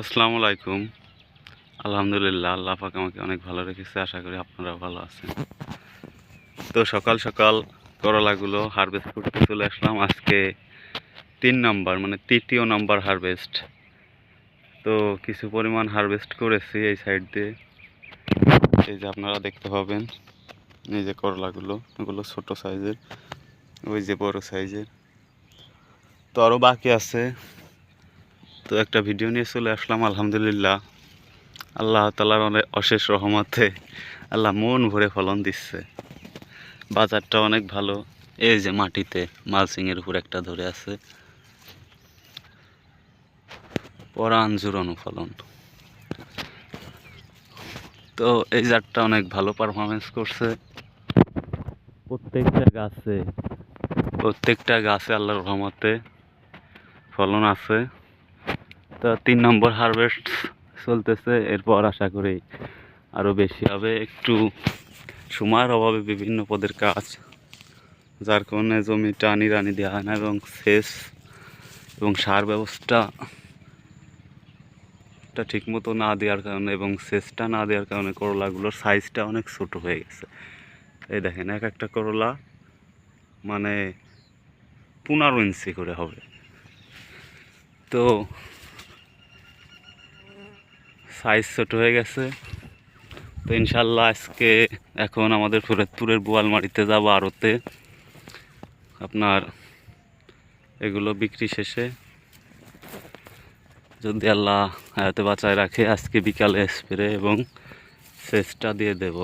আসসালামু আলাইকুম। আলহামদুলিল্লাহ, আল্লাহ পাক আমাকে অনেক ভালো রেখেছে, আশা করি আপনারা ভালো আছেন। তো সকাল সকাল করলাগুলো হারভেস্ট করতে চলে আসলাম। আজকে তিন নাম্বার মানে তৃতীয় নাম্বার হারভেস্ট তো কিছু পরিমাণ হারভেস্ট করেছি এই সাইড দিয়ে। এই যে আপনারা দেখতে পাবেন, এই যে করলাগুলো, এগুলো ছোট সাইজের ওই যে বড় সাইজের তো আরও বাকি আছে। তো একটা ভিডিও নিয়ে চলে আসলাম আলহামদুলিল্লাহ। আল্লাহ তালার অনেক অশেষ রহমতে আল্লাহ মন ভরে ফলন দিচ্ছে। বাজারটা অনেক ভালো। এই যে মাটিতে মালসিংয়ের উপর একটা ধরে আছে। পরাণ জুড়ানো ফলন। তো এই জাতটা অনেক ভালো পারফরমেন্স করছে। প্রত্যেকটা গাছে। প্রত্যেকটা গাছে আল্লাহর রহমতে ফলন আছে। তো তিন নম্বর হারভেস্ট চলতেছে, এরপর আশা করি আরও বেশি হবে। একটু সময়ের অভাবে বিভিন্ন পদের কাজ, যার কারণে জমি টানি রানি দেওয়া হয় না এবং সেচ এবং সার ব্যবস্থা টা ঠিকমতো না দেওয়ার কারণে এবং সেচটা না দেওয়ার কারণে করলাগুলোর সাইজটা অনেক ছোট হয়ে গেছে। এই দেখেন, এক একটা করলা মানে পনেরো ইঞ্চি করে হবে। তো সাইজ ছোট হয়ে গেছে। তো ইনশাল্লাহ আজকে এখন আমাদের ফরিদপুরের বোয়ালমারিতে যাব আড়তে আপনার এগুলো বিক্রি শেষে। যদি আল্লাহ হায়াতে বাঁচায় রাখে, আজকে বিকালে স্প্রে এবং সেচটা দিয়ে দেব।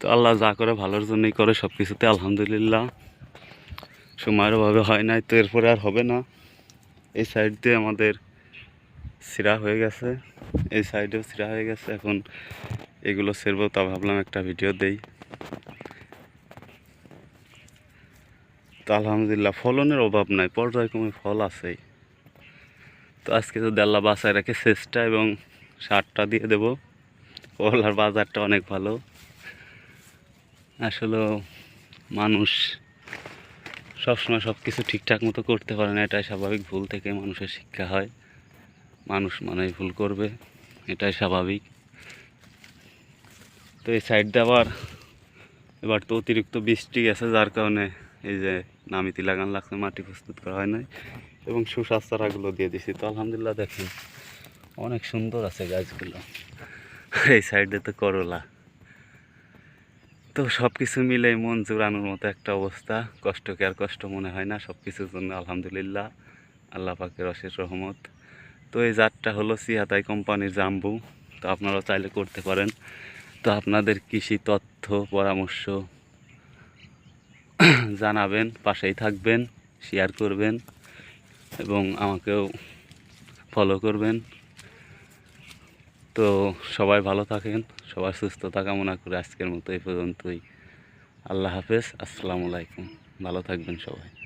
তো আল্লাহ যা করে ভালোর জন্যই করে সব কিছুতে আলহামদুলিল্লাহ। সময়ের অভাবে হয় নাই, তো এরপরে আর হবে না। এই সাইড দিয়ে আমাদের সিরা হয়ে গেছে, এই সাইডেও সিরা হয়ে গেছে। এখন এগুলো সেরবো তা ভাবলাম একটা ভিডিও দেই। তো আলহামদুলিল্লাহ, ফলনের অভাব নাই, পর্যায়ক্রমে ফল আছেই। তো আজকে তো আল্লাহ বাসায় রাখে সেচটা এবং সারটা দিয়ে দেবো। কলার বাজারটা অনেক ভালো। আসলে মানুষ সবসময় সব কিছু ঠিকঠাক মতো করতে পারে না, এটাই স্বাভাবিক। ভুল থেকে মানুষের শিক্ষা হয়। মানুষ মানেই ভুল করবে, এটাই স্বাভাবিক। তো এই সাইডটা আবার, এবার তো অতিরিক্ত বৃষ্টি গেছে, যার কারণে এই যে নামিতি লাগান লাগছে, মাটি প্রস্তুত করা হয় নাই, এবং সুস্বাস্থ্যরাগুলো দিয়ে দিছি। তো আলহামদুলিল্লাহ দেখেন, অনেক সুন্দর আছে গাছগুলো। এই সাইডে তো করলা। তো সব কিছু মিলে মন জোড়ানোর মতো একটা অবস্থা। কষ্টকে আর কষ্ট মনে হয় না সব কিছুর জন্য আলহামদুলিল্লাহ। আল্লাহ পাকের অশেষ রহমত। তো এই জাতটা হলো সিহাতাই কোম্পানির জাম্বু। তো আপনারা চাইলে করতে পারেন। তো আপনাদের কৃষি তথ্য, পরামর্শ জানাবেন, পাশেই থাকবেন শেয়ার করবেন এবং আমাকেও ফলো করবেন। তো সবাই ভালো থাকেন, সবার সুস্থতা কামনা করে আজকের মতো এই পর্যন্তই। আল্লাহ হাফেজ, আসসালামু আলাইকুম। ভালো থাকবেন সবাই।